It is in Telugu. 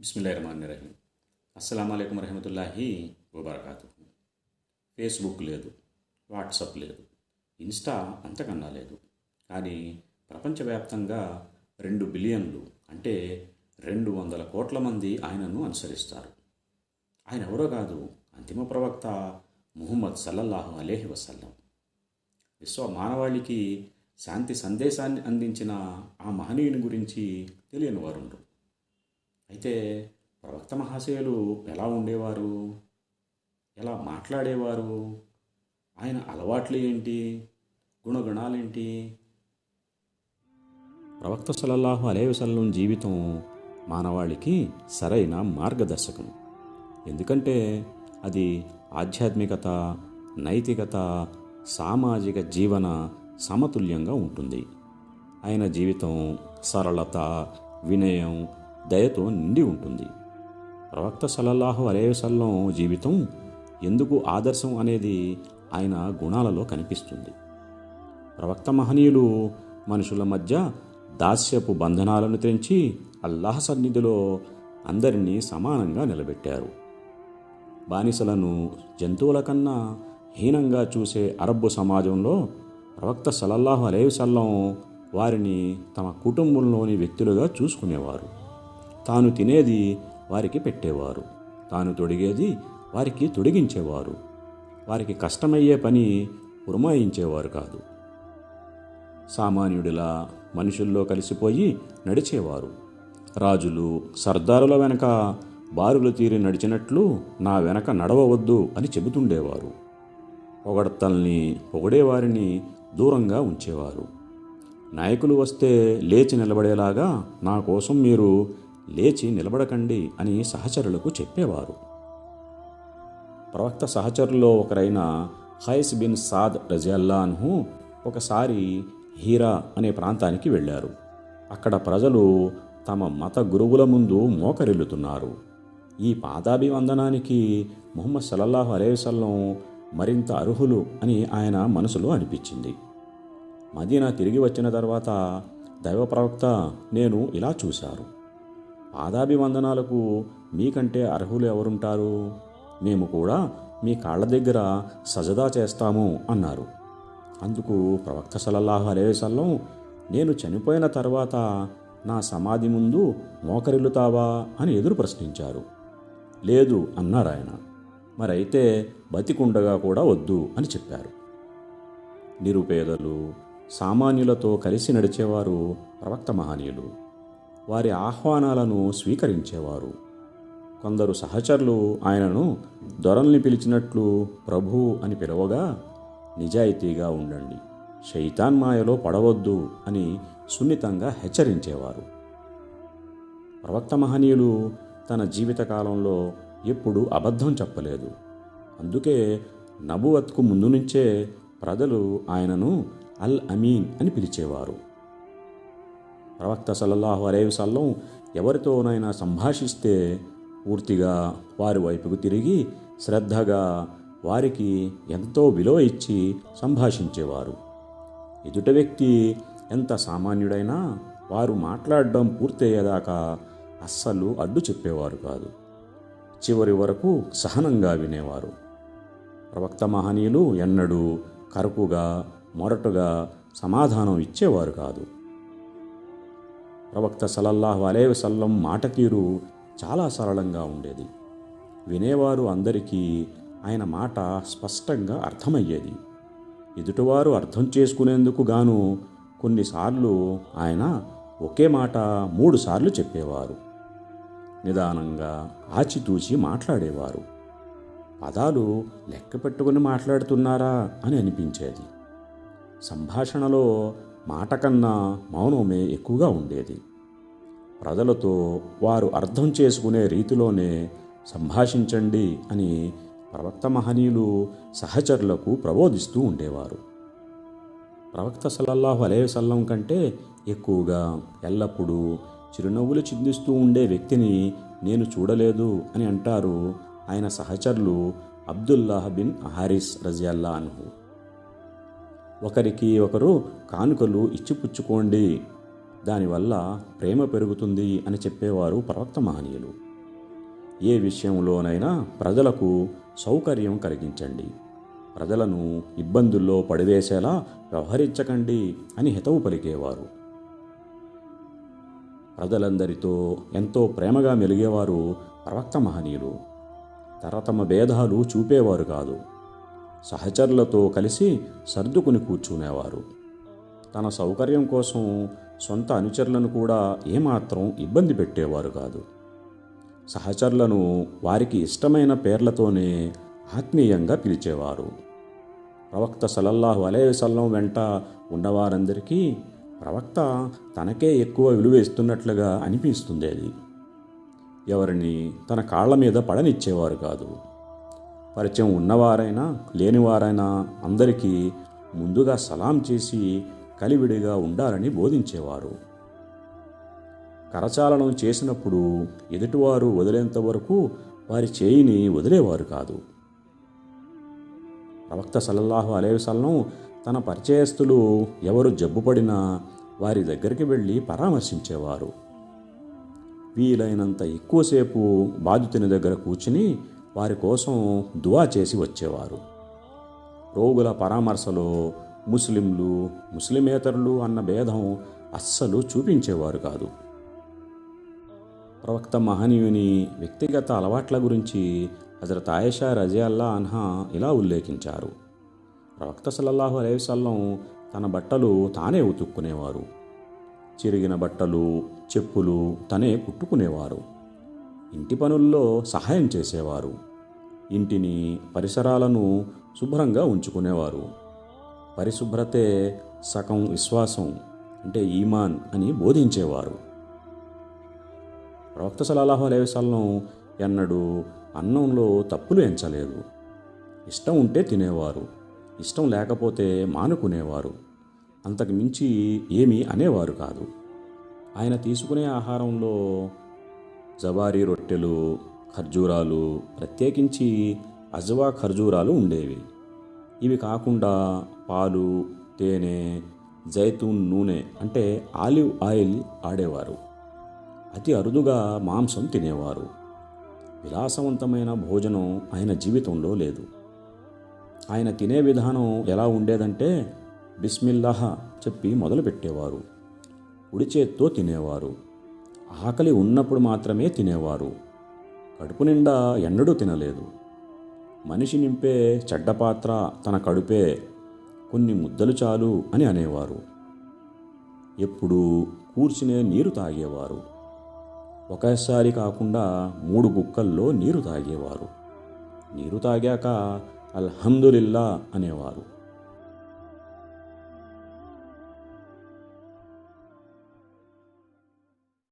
బిస్మిల్లాహిర్మాన్నిరహీం అస్సలం అయికం రహమతుల్లాహి వబర్కాతు ఫేస్బుక్ లేదు వాట్సప్ లేదు ఇన్స్టా అంతకన్నా లేదు. కానీ ప్రపంచవ్యాప్తంగా రెండు బిలియన్లు అంటే రెండు వందల కోట్ల మంది ఆయనను అనుసరిస్తారు. ఆయన ఎవరో కాదు అంతిమ ప్రవక్త ముహమ్మద్ సల్లల్లాహు అలేహి వసల్లం. విశ్వ మానవాళికి శాంతి సందేశాన్ని అందించిన ఆ మహనీయుని గురించి తెలియని వారుండ్రు. అయితే ప్రవక్త మహాశయులు ఎలా ఉండేవారు? ఎలా మాట్లాడేవారు? ఆయన అలవాట్లు ఏంటి? గుణగుణాలేంటి ప్రవక్త సలల్లాహు అలేవసల్లం జీవితం మానవాళికి సరైన మార్గదర్శకం. ఎందుకంటే అది ఆధ్యాత్మికత నైతికత సామాజిక జీవన సమతుల్యంగా ఉంటుంది. ఆయన జీవితం సరళత వినయం దయతో నిండి ఉంటుంది. ప్రవక్త సలల్లాహు అలేవసల్లం జీవితం ఎందుకు ఆదర్శం అనేది ఆయన గుణాలలో కనిపిస్తుంది. ప్రవక్త మహనీయులు మనుషుల మధ్య దాస్యపు బంధనాలను తెంచి అల్లాహ్ సన్నిధిలో అందరినీ సమానంగా నిలబెట్టారు. బానిసలను జంతువుల కన్నా హీనంగా చూసే అరబ్బు సమాజంలో ప్రవక్త సలల్లాహు అలేవసల్లం వారిని తమ కుటుంబంలోని వ్యక్తులుగా చూసుకునేవారు. తాను తినేది వారికి పెట్టేవారు. తాను తొడిగేది వారికి తొడిగించేవారు. వారికి కష్టమయ్యే పని పురమాయించేవారు కాదు. సామాన్యుడిలా మనుషుల్లో కలిసిపోయి నడిచేవారు. రాజులు సర్దారుల వెనక బారులు తీరి నడిచినట్లు నా వెనక నడవవద్దు అని చెబుతుండేవారు. పొగడతల్ని పొగడేవారిని దూరంగా ఉంచేవారు. నాయకులు వస్తే లేచి నిలబడేలాగా నా కోసం మీరు లేచి నిలబడకండి అని సహచరులకు చెప్పేవారు. ప్రవక్త సహచరుల్లో ఒకరైన హైస్ బిన్ సాద్ రజియల్లాన్హు ఒకసారి హీరా అనే ప్రాంతానికి వెళ్ళారు. అక్కడ ప్రజలు తమ మత గురువుల ముందు మోకరిల్లుతున్నారు. ఈ పాదాభివందనానికి ముహమ్మద్ సల్లల్లాహు అలేవసల్లం మరింత అర్హులు అని ఆయన మనసులో అనిపించింది. మదీనా తిరిగి వచ్చిన తర్వాత దైవ ప్రవక్త నేను ఇలా చూశారు. పాదాభివందనాలకు మీకంటే అర్హులు ఎవరుంటారు? మేము కూడా మీ కాళ్ళ దగ్గర సజదా చేస్తాము అన్నారు. అందుకు ప్రవక్త సలల్లాహు అలేసల్లం నేను చనిపోయిన తర్వాత నా సమాధి ముందు మోకరిల్లుతావా అని ఎదురు ప్రశ్నించారు. లేదు అన్నారు ఆయన. మరైతే బతికుండగా కూడా వద్దు అని చెప్పారు. నిరుపేదలు సామాన్యులతో కలిసి నడిచేవారు ప్రవక్త మహనీయులు. వారి ఆహ్వానాలను స్వీకరించేవారు. కొందరు సహచరులు ఆయనను దొరల్ని పిలిచినట్లు ప్రభు అని పిలవగా నిజాయితీగా ఉండండి శైతాన్ మాయలో పడవద్దు అని సున్నితంగా హెచ్చరించేవారు. ప్రవక్త మహనీయులు తన జీవితకాలంలో ఎప్పుడూ అబద్ధం చెప్పలేదు. అందుకే నబువత్కు ముందు నుంచే ప్రజలు ఆయనను అల్ అమీన్ అని పిలిచేవారు. ప్రవక్త సల్లల్లాహు అలేవసల్లం ఎవరితోనైనా సంభాషిస్తే పూర్తిగా వారి వైపుకు తిరిగి శ్రద్ధగా వారికి ఎంతో విలువ ఇచ్చి సంభాషించేవారు. ఎదుట వ్యక్తి ఎంత సామాన్యుడైనా వారు మాట్లాడడం పూర్తయ్యేదాకా అస్సలు అడ్డు చెప్పేవారు కాదు. చివరి వరకు సహనంగా వినేవారు. ప్రవక్త మహనీయులు ఎన్నడూ కరుకుగా మొరటుగా సమాధానం ఇచ్చేవారు కాదు. ప్రవక్త సలల్లాహు అలేవసల్లం మాట తీరు చాలా సరళంగా ఉండేది. వినేవారు అందరికీ ఆయన మాట స్పష్టంగా అర్థమయ్యేది. ఎదుటివారు అర్థం చేసుకునేందుకు గాను కొన్నిసార్లు ఆయన ఒకే మాట మూడుసార్లు చెప్పేవారు. నిదానంగా ఆచితూచి మాట్లాడేవారు. పదాలు లెక్క పెట్టుకుని మాట్లాడుతున్నారా అని అనిపించేది. సంభాషణలో మాట కన్నా మౌనమే ఎక్కువగా ఉండేది. ప్రజలతో వారు అర్థం చేసుకునే రీతిలోనే సంభాషించండి అని ప్రవక్త మహనీయులు సహచరులకు ప్రబోధిస్తూ ఉండేవారు. ప్రవక్త సల్లల్లాహు అలేవసల్లం కంటే ఎక్కువగా ఎల్లప్పుడూ చిరునవ్వులు చిందిస్తూ ఉండే వ్యక్తిని నేను చూడలేదు అని అంటారు ఆయన సహచరులు అబ్దుల్లాహ్ బిన్ హారిస్ రజియల్లా అనుహు. ఒకరికి ఒకరు కానుకలు ఇచ్చిపుచ్చుకోండి. దానివల్ల ప్రేమ పెరుగుతుంది అని చెప్పేవారు ప్రవక్త మహనీయులు. ఏ విషయంలోనైనా ప్రజలకు సౌకర్యం కలిగించండి. ప్రజలను ఇబ్బందుల్లో పడివేసేలా వ్యవహరించకండి అని హితవు పలికేవారు. ప్రజలందరితో ఎంతో ప్రేమగా మెలిగేవారు ప్రవక్త మహనీయులు. తరతమ భేదాలు చూపేవారు కాదు. సహచరులతో కలిసి సర్దుకుని కూర్చునేవారు. తన సౌకర్యం కోసం సొంత అనుచరులను కూడా ఏమాత్రం ఇబ్బంది పెట్టేవారు కాదు. సహచరులను వారికి ఇష్టమైన పేర్లతోనే ఆత్మీయంగా పిలిచేవారు. ప్రవక్త సలల్లాహు అలేసల్లం వెంట ఉన్నవారందరికీ ప్రవక్త తనకే ఎక్కువ విలువ ఇస్తున్నట్లుగా అనిపిస్తుంది అది ఎవరిని తన కాళ్ళ మీద పడనిచ్చేవారు కాదు. పరిచయం ఉన్నవారైనా లేనివారైనా అందరికీ ముందుగా సలాం చేసి కలివిడిగా ఉండాలని బోధించేవారు. కరచాలనం చేసినప్పుడు ఎదుటివారు వదిలేంత వరకు వారి చేయిని వదిలేవారు కాదు. ప్రవక్త సల్లల్లాహు అలేవసల్లం తన పరిచయస్తులు ఎవరు జబ్బుపడినా వారి దగ్గరికి వెళ్ళి పరామర్శించేవారు. వీలైనంత ఎక్కువసేపు బాధితుని దగ్గర కూర్చుని వారి కోసం దువా చేసి వచ్చేవారు. రోగుల పరామర్శలో ముస్లింలు ముస్లిమేతరులు అన్న భేదం అస్సలు చూపించేవారు కాదు. ప్రవక్త మహనీయుని వ్యక్తిగత అలవాట్ల గురించి హజరత్ ఆయేషా రజియల్లా అన్హా ఇలా ఉల్లేఖించారు. ప్రవక్త సల్లల్లాహు అలైవసల్లం తన బట్టలు తానే ఉతుక్కునేవారు. చిరిగిన బట్టలు చెప్పులు తనే కుట్టుకునేవారు. ఇంటి పనుల్లో సహాయం చేసేవారు. ఇంటిని పరిసరాలను శుభ్రంగా ఉంచుకునేవారు. పరిశుభ్రతే సగం విశ్వాసం అంటే ఈమాన్ అని బోధించేవారు. ప్రవక్త సలాహు అలైవసల్లం ఎన్నడూ అన్నంలో తప్పులు ఎంచలేదు. ఇష్టం ఉంటే తినేవారు ఇష్టం లేకపోతే మానుకునేవారు. అంతకు మించి ఏమీ అనేవారు కాదు. ఆయన తీసుకునే ఆహారంలో జవారీ రొట్టెలు ఖర్జూరాలు ప్రత్యేకించి అజవా ఖర్జూరాలు ఉండేవి. ఇవి కాకుండా పాలు తేనె జైతూన్ నూనె అంటే ఆలివ్ ఆయిల్ ఆడేవారు. అతి అరుదుగా మాంసం తినేవారు. విలాసవంతమైన భోజనం ఆయన జీవితంలో లేదు. ఆయన తినే విధానం ఎలా ఉండేదంటే బిస్మిల్లాహ చెప్పి మొదలుపెట్టేవారు. కుడి చేత్తో తినేవారు. ఆకలి ఉన్నప్పుడు మాత్రమే తినేవారు. కడుపు నిండా ఎన్నడూ తినలేదు. మనిషి నింపే చెడ్డ పాత్ర తన కడుపే కొన్ని ముద్దలు చాలు అని అనేవారు. ఎప్పుడూ కూర్చునే నీరు తాగేవారు. ఒకేసారి కాకుండా మూడు గుక్కల్లో నీరు తాగేవారు. నీరు తాగాక అల్హందులిల్లా అనేవారు.